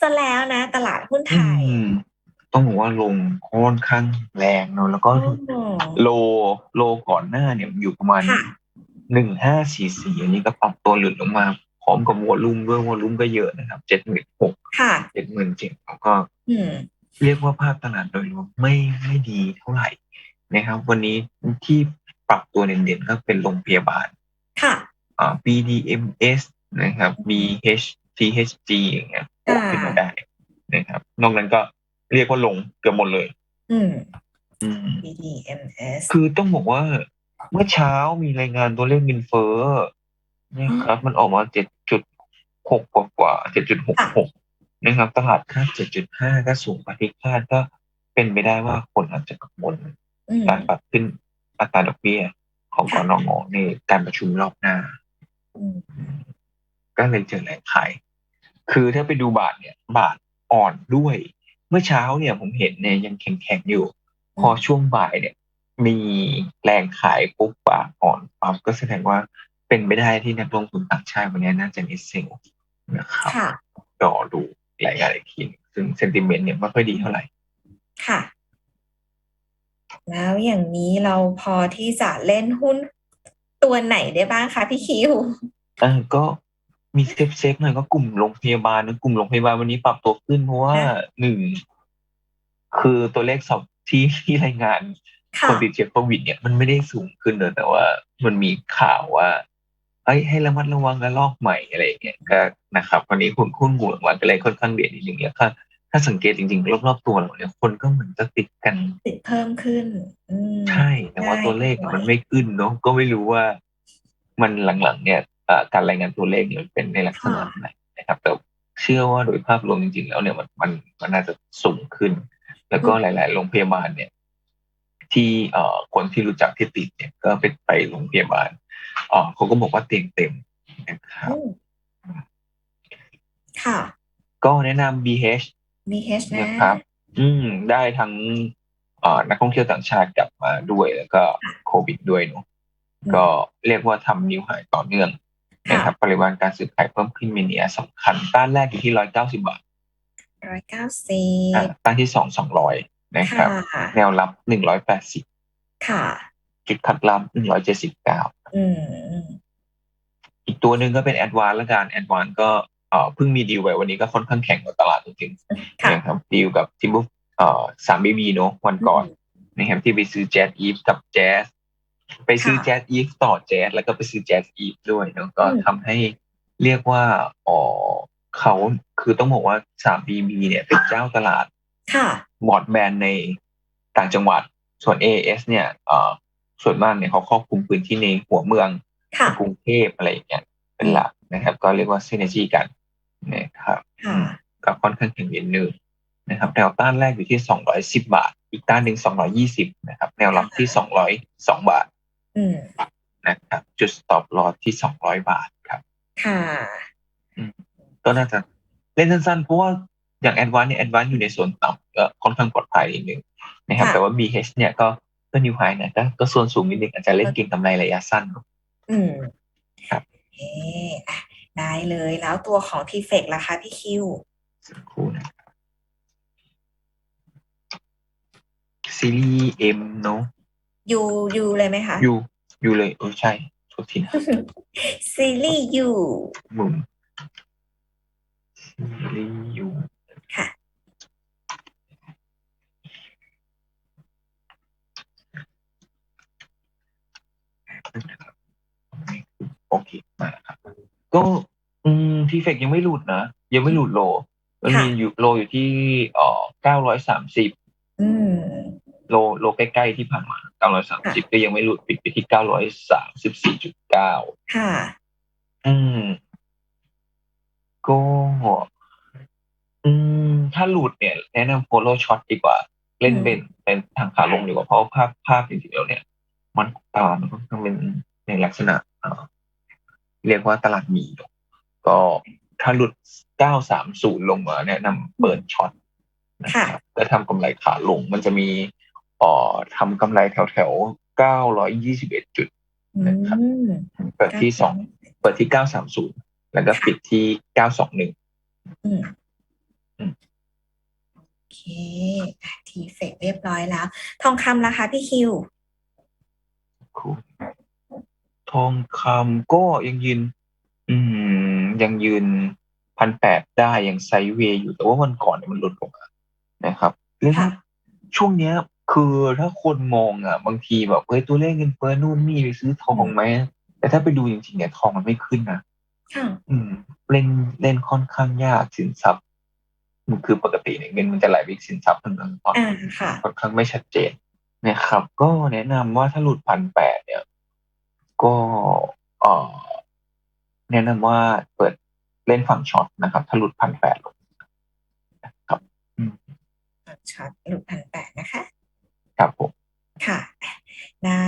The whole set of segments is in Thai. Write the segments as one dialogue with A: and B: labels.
A: ซะแล้วนะ ตลาดหุ้นไทย
B: อืมต้องบอกว่าลงค่อนข้างแรงเนอะแล้วก็
A: โอ้
B: โลโลก่อนหน้าเนี่ยอยู่ประมาณ
A: ค่ะ
B: หนึ่งห้าสี่สี่อันนี้ก็ปรับตัวหลุดลงมา พร้อมกับวอลุ่มด้วยวอลุ่มก็เยอะนะครับเจ็ดหมื่นหก
A: ค่ะ
B: เจ็ดหมื่นเจ็ดแล้วก็
A: อืม
B: เรียกว่าภาพตลาดโดยรวมไม่ไม่ดีเท่าไหร่นะครับ วันนี้ที่ปรับตัวเด่นๆก็เป็นโรงพยาบาล
A: ค่ะ
B: อ่า BDMs นะครับ BH THG อย่างเงี้ย
A: อ่า
B: ขึ้นมาได้นะครับ นอกนั้นก็เรียกว่าลงเกือบหมดเลย
A: อืม
B: อืม
A: BDMs
B: คือต้องบอกว่าเมื่อเช้ามีรายงานตัวเลขเงินเฟ้อนะครับ มันออกมาเจ็ดจุดหกกว่ากว่าเจ็ดจุดหกหกนะครับ ตลาดคาดเจ็ดจุดห้าก็สูงกว่าที่คาดก็เป็นไปได้ว่าคนอาจจะกังวล
A: อืม
B: การปรับขึ้นอัตราดอกเบี้ยของกรงงในการประชุมรอบหน้า
A: อืม
B: ก็เลยเจอแรงขาย คือถ้าไปดูบาทเนี่ย บาทอ่อนด้วย เมื่อเช้าเนี่ยผมเห็นเนี่ยยังแข็งๆอยู่ พอช่วงบ่ายเนี่ย มีแรงขายปุ๊บบาทอ่อนปั๊บก็แสดงว่าเป็นไปได้ที่นักลงทุนต่างชาติวันนี้น่าจะมีเซลล์นะครับ
A: ค่ะ
B: รอดูรายงานอีกทีหนึ่งซึ่งเซนติเมนต์เนี่ยไม่ค่อยดีเท่าไหร่
A: ค่ะ แล้วอย่างนี้เราพอที่จะเล่นหุ้นตัวไหนได้บ้างคะพี่คิว
B: เออก็ มีเซฟเซฟๆหน่อยก็กลุ่มโรงพยาบาลนะกลุ่มโรงพยาบาลวันนี้ปรับตัวขึ้นเพราะว่า
A: ค่ะ
B: หนึ่งคือตัวเลขสอบที่ที่รายงาน
A: ค่ะ
B: คนติดเชื้อโควิดเนี่ยมันไม่ได้สูงขึ้นเลยแต่ว่ามันมีข่าวว่าเอ้ยให้ระมัดระวังระลอกใหม่อะไรอย่างเงี้ยก็นะครับวันนี้คุณคุณกลุ่มวันก็เลยค่อนข้างเด่นนิดนึงแล้วถ้าถ้าสังเกตจริงๆรอบๆตัวเราเนี่ยคนก็เหมือนจะติดกัน
A: ติดเพิ่มขึ้นอืม
B: ใช่แต่ว่า
A: ได้
B: ตัวเลข
A: ด้วย
B: มันไม่ขึ้นเนาะก็ไม่รู้ว่ามันหลังๆ เนี่ยเอ่อ การรายงานตัวเลขเนี่ยมันเป็นในลักษณะไหนนะครับแต่เชื่อว่าโดยภาพรวมจริง ๆ แล้วเนี่ยมันมันมันน่าจะสูงขึ้น แล้วก็หลาย ๆ โรงพยาบาลเนี่ย ที่เอ่อคนที่รู้จักที่ติดเนี่ยก็ไปไปโรงพยาบาลเอ่อเขาก็บอกว่าเตียงเต็มนะครับ
A: อืมค่ะ
B: ก็แนะนำ BH
A: BH นะ
B: นะครับ อืม ได้ทั้งเอ่อนักท่องเที่ยวต่างชาติกลับมาด้วยแล้วก็โควิดด้วยเนาะก็เรียกว่าทำนิวไฮต่อเนื่อง นะครับปริมาณการซื้อขายเพิ่มขึ้นมีนัยสำคัญต้านแรกอยู่ที่ร้อยเก้าสิบาท
A: ร้อยเก้าสิบ
B: อะต้านที่สองสองร้อยนะครับ
A: ค่ะ
B: แนวรับหนึ่งร้อยแปดสิบ
A: ค่ะ
B: จุดคัดลับหนึ่งร้อยเจ็ดสิบเก้า
A: อืม
B: อีกตัวหนึ่งก็เป็นแอดวานและการแอดวานก็เอ่อเพิ่งมีดีลไว้วันนี้ก็ค่อนข้างแข็งกว่าตลาดจริงๆ
A: ค่ะ
B: นะครับดีลกับทิมบุเอ่อสามบีบีเนาะวันก่อนนะครับที่ไปซื้อแจ๊สอีฟกับแจ๊ส ไปซื้อ
A: ค่ะ
B: แจ๊สอีฟต่อแจ๊สแล้วก็ไปซื้อแจ๊สอีฟด้วยเนาะก็
A: อืม
B: ทำให้เรียกว่าอ๋อเขาคือต้องบอกว่าสามบีบีเนี่ยเป็นเจ้าตลาด
A: ค่ะ
B: บอร์ดแบนในต่างจังหวัดส่วน AS เนี่ยเอ่อส่วนมากเนี่ยเขาครอบคลุมพื้นที่ในหัวเมือง
A: ค่ะ
B: กรุงเทพอะไรอย่างเงี้ยเป็นหลักนะครับ ก็เรียกว่าซีเนจีกันนะครับ
A: ค่ะ
B: ก็ค่อนข้างแข็งเย็นนึงนะครับแนวต้านแรกอยู่ที่ 210 บาท อีกต้านหนึ่ง220 นะครับ แนวรับที่ 202 บาท
A: อืม
B: นะครับจุด stop loss ที่200บาทครับ
A: ค่ะ
B: ก็น่าจะเล่นสั้นๆ เพราะว่าอย่าง Advance เนี่ย Advance อยู่ในโซนต่ำก็ค่อนข้างปลอดภัยนิดนึงนะครับ
A: ค่ะ
B: แต่ว่า BH เนี่ยก็ก็นิวไฮนะก็ก็โซนสูงนิดนึงอาจจะเล่นเก็งกำไรระยะสั้น
A: อืม
B: ครับ
A: เอออะได้เลยแล้วตัวของทีเฟกล่ะคะพี่คิว
B: สักครู่นะครับซีรีส์ M เนาะ
A: ยูยูเลยไหมคะ
B: อยู่อยู่เลยเออใช่โทษทีนะ
A: ซีรีส์ยู
B: มุมซีรีส์อยู่
A: ค่ะ
B: โอเค มาครับ ก็ อืมทีเฟกยังไม่หลุดนะ ยังไม่หลุดโล มันมีอยู่โลอยู่ที่เอ่อเก้าร้อยสามสิบ
A: อืม
B: โลโลใกล้ ๆ ที่ผ่านมา เก้าร้อยสามสิบก็ยังไม่หลุดปิดไปที่เก้าร้อยสามสิบสี่จุดเก้า
A: ค่ะ
B: อืม ก็อืม ถ้าหลุดเนี่ย แนะนำ follow short ดีกว่า เล่นเป็นเป็นทางขาลงดีกว่าเพราะว่าภาพภาพจริงๆแล้วเนี่ย มันตลาดมันค่อนข้างเป็นในลักษณะเอ่อเรียกว่าตลาดหมีเนอะก็ถ้าหลุด 930 ลงมาแนะนำเปิดช็อตนะครับแล้วทำกำไรขาลง มันจะมีเอ่อทำกำไรแถวแถว921จุด
A: อื
B: นะครับ
A: ม
B: เปิดที่สองเปิดที่930แล้วก็ปิดที่921
A: อืมโอเค ทีเฟกเรียบร้อยแล้ว ทองคำราคาพี่คิว
B: ครูทองคำก็ยังยืน อืม ยังยืนพันแปดได้ยังไซด์เวย์อยู่แต่ว่าวันก่อนเนี่ยมันหลุดลงมานะครับเรียกว่า
A: ค่ะ
B: ช่วงเนี้ย คือถ้าคนมองอะ บางทีแบบเฮ้ยตัวเลขเงินเฟ้อนู่นนี่ไปซื้อทองไหมแต่ถ้าไปดูจริงๆเนี่ยทองมันไม่ขึ้นนะ
A: ค่ะ
B: อืม เล่นเล่นค่อนข้างยากสินทรัพย์มันคือปกติเนี่ยเงินมันจะไหลไปสินทรัพย์ทั้งนั้นตอน
A: อ่าค่ะ
B: ค่อนข้างไม่ชัดเจนนะครับ ก็แนะนำว่าถ้าหลุดพันแปดเนี่ย ก็เอ่อแนะนำว่าเปิดเล่นฝั่งช็อตนะครับ ถ้าหลุดพันแปดลงนะครับอืม
A: ช็อตหลุดพันแปดนะคะ
B: ครับผม
A: ค่ะได้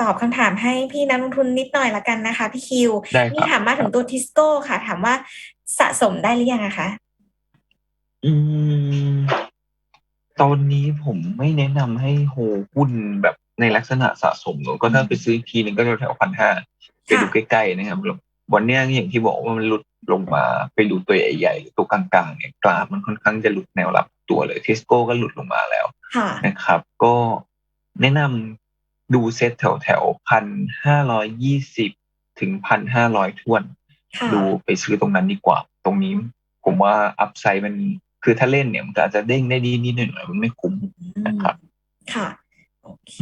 A: ตอบคำถามให้พี่นักลงทุนนิดหน่อยละกันนะคะ พี่คิว
B: ได้ค
A: นี่
B: รับ
A: ถามมาถึงตัวทิสโก้ค่ะ ถามว่าสะสมได้หรือยังอะคะ
B: อืมตอนนี้ผมไม่แนะนำให้โฮหุ้นแบบในลักษณะสะสมเนอะก็ถ้าไปซื้ออีกทีนึงก็แถวพันห้าไปดูใกล้ๆนะครับ วันเนี้ยอย่างที่บอกว่ามันหลุดลงมาไปดูตัวใหญ่ๆหรือตัวกลางๆเนี่ยกราฟมันค่อนข้างจะหลุดแนวรับตัวเลยทิสโก้ก็หลุดลงมาแล้ว
A: ค่ะ
B: นะครับ ก็แนะนำดูเซ็ตแถวแถวพันห้าร้อยยี่สิบถึงพันห้าร้อยทวน
A: ค่ะ
B: ดูไปซื้อตรงนั้นดีกว่า ตรงนี้ผมว่าอัพไซด์มันคือถ้าเล่นเนี่ยมันก็อาจจะเด้งได้ดีนิดหน่อยมันไม่คุ้ม
A: อืม
B: นะครับ
A: ค่ะ โอเค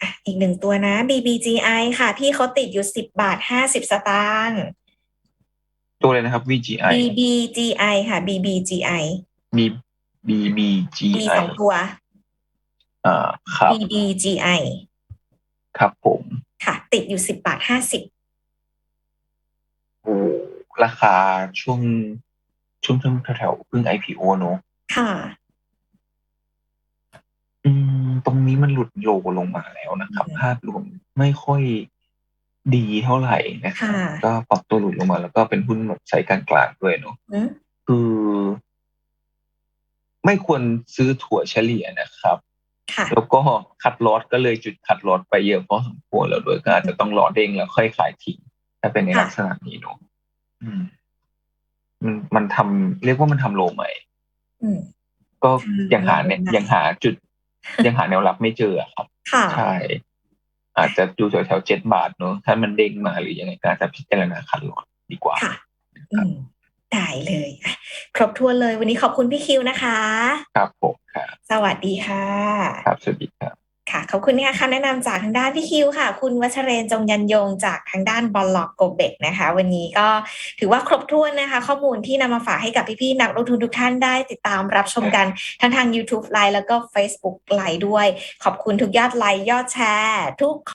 A: อะอีกหนึ่งตัวนะ BBGI ค่ะ พี่เขาติดอยู่สิบบาทห้าสิบสตางค์
B: ตัวเลยนะครับ VGI
A: BBGI ค่ะ BBGI
B: มี
A: มี
B: BBGI
A: สองตัว
B: อ่าครับ
A: BBGI
B: ครับผม
A: ค่ะ ติดอยู่สิบบาทห้าสิบ
B: โอ้ราคาช่วงช่วงช่วงแถวๆเพิ่ง IPO เนอะ
A: ค่ะ
B: อืมตรงนี้มันหลุดโลลงมาแล้วนะครับ
A: อืม
B: ภาพรวมไม่ค่อยดีเท่าไหร่นะครับ
A: ค่ะ
B: ก็ปรับตัวหลุดลงมา แล้วก็เป็นหุ้นแบบไซส์กลางๆด้วยเนอะ
A: อืม
B: คือ ไม่ควรซื้อถั่วเฉลี่ยนะครับ
A: ค่ะ
B: แล้วก็คัดลอตก็เลยจุดคัดลอตไปเยอะพอสมควรแล้วด้วยก็อาจจะต้องรอเด้งแล้วค่อยขายทิ้งถ้าเป็นใน
A: ค่ะ
B: ลักษณะนี้เนอะอืม มันมันทำเรียกว่ามันทำโลใหม่
A: อืม
B: ก็
A: อืม
B: ยังหาเนี่ย
A: โลใหม่
B: ยังหาจุด ยังหาแนวรับไม่เจออะครับ
A: ค่ะ
B: ใช่อาจจะดูแถวๆเจ็ดบาทเนอะถ้ามันเด้งมาหรือยังไงก็อาจจะพิจารณาคัดลอตดีกว่า
A: ค่ะอืมได้เลยอะครบถ้วนเลยวันนี้ขอบคุณพี่คิวนะคะ
B: ครับผมครับ
A: สวัสดีค่ะ
B: ครับสวัสดีครับ
A: ค่ะขอบคุณนะคะคำแนะนำจากทางด้านพี่คิวค่ะ คุณวัชเรนจงยันยงจากทางด้านบอลล็อกโกเบกนะคะ วันนี้ก็ถือว่าครบถ้วนนะคะ ข้อมูลที่นำมาฝากให้กับพี่ๆนักลงทุนทุกท่านได้ติดตามรับชมกันทั้งทาง YouTube ไลน์แล้วก็ Facebook ไลน์ด้วย ขอบคุณทุกยอดไลค์ยอดแชร์ ทุก